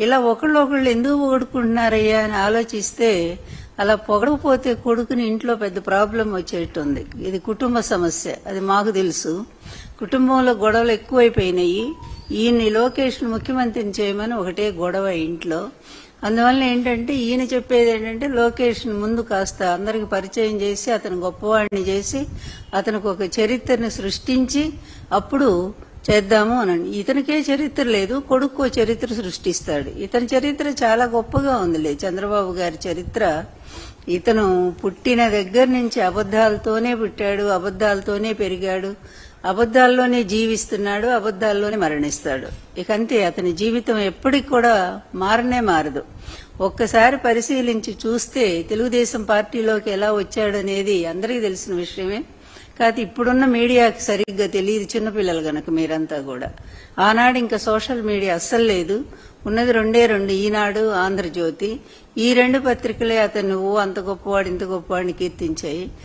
ఇలా ఒకళ్ళు ఒకళ్ళు ఎందుకు పొగుడుకుంటున్నారయ్యా అని ఆలోచిస్తే అలా పొగడకపోతే కొడుకుని ఇంట్లో పెద్ద ప్రాబ్లం వచ్చేటుంది ఇది కుటుంబ సమస్య అది మాకు తెలుసు. కుటుంబంలో గొడవలు ఎక్కువైపోయినాయి. ఈయన్ని లోకేష్ ముఖ్యమంత్రిని చేయమని ఒకటే గొడవ ఇంట్లో. అందువల్ల ఏంటంటే ఈయన చెప్పేది ఏంటంటే లోకేష్ని ముందు కాస్త అందరికి పరిచయం చేసి అతను గొప్పవాడిని చేసి అతనికి ఒక చరిత్రను సృష్టించి అప్పుడు చేద్దాము అనండి ఇతనికే చరిత్ర లేదు కొడుకు చరిత్ర సృష్టిస్తాడు. ఇతని చరిత్ర చాలా గొప్పగా ఉందిలే. చంద్రబాబు గారి చరిత్ర ఇతను పుట్టిన దగ్గర నుంచి అబద్ధాలతోనే పుట్టాడు అబద్ధాలతోనే పెరిగాడు అబద్ధాల్లోనే జీవిస్తున్నాడు అబద్ధాల్లోనే మరణిస్తాడు. ఇక అంతే అతని జీవితం ఎప్పటికి కూడా మారనే మారదు. ఒక్కసారి పరిశీలించి చూస్తే తెలుగుదేశం పార్టీలోకి ఎలా వచ్చాడనేది అందరికీ తెలిసిన విషయమే. కాదు ఇప్పుడున్న మీడియాకి సరిగ్గా తెలియదు చిన్నపిల్లలు గనక మీరంతా కూడా. ఆనాడు ఇంకా సోషల్ మీడియా అస్సలు లేదు. ఉన్నది రెండే రెండు ఈనాడు ఆంధ్రజ్యోతి. ఈ రెండు పత్రికలే అతను ఓ అంత గొప్పవాడు ఇంత గొప్పవాడిని కీర్తించాయి.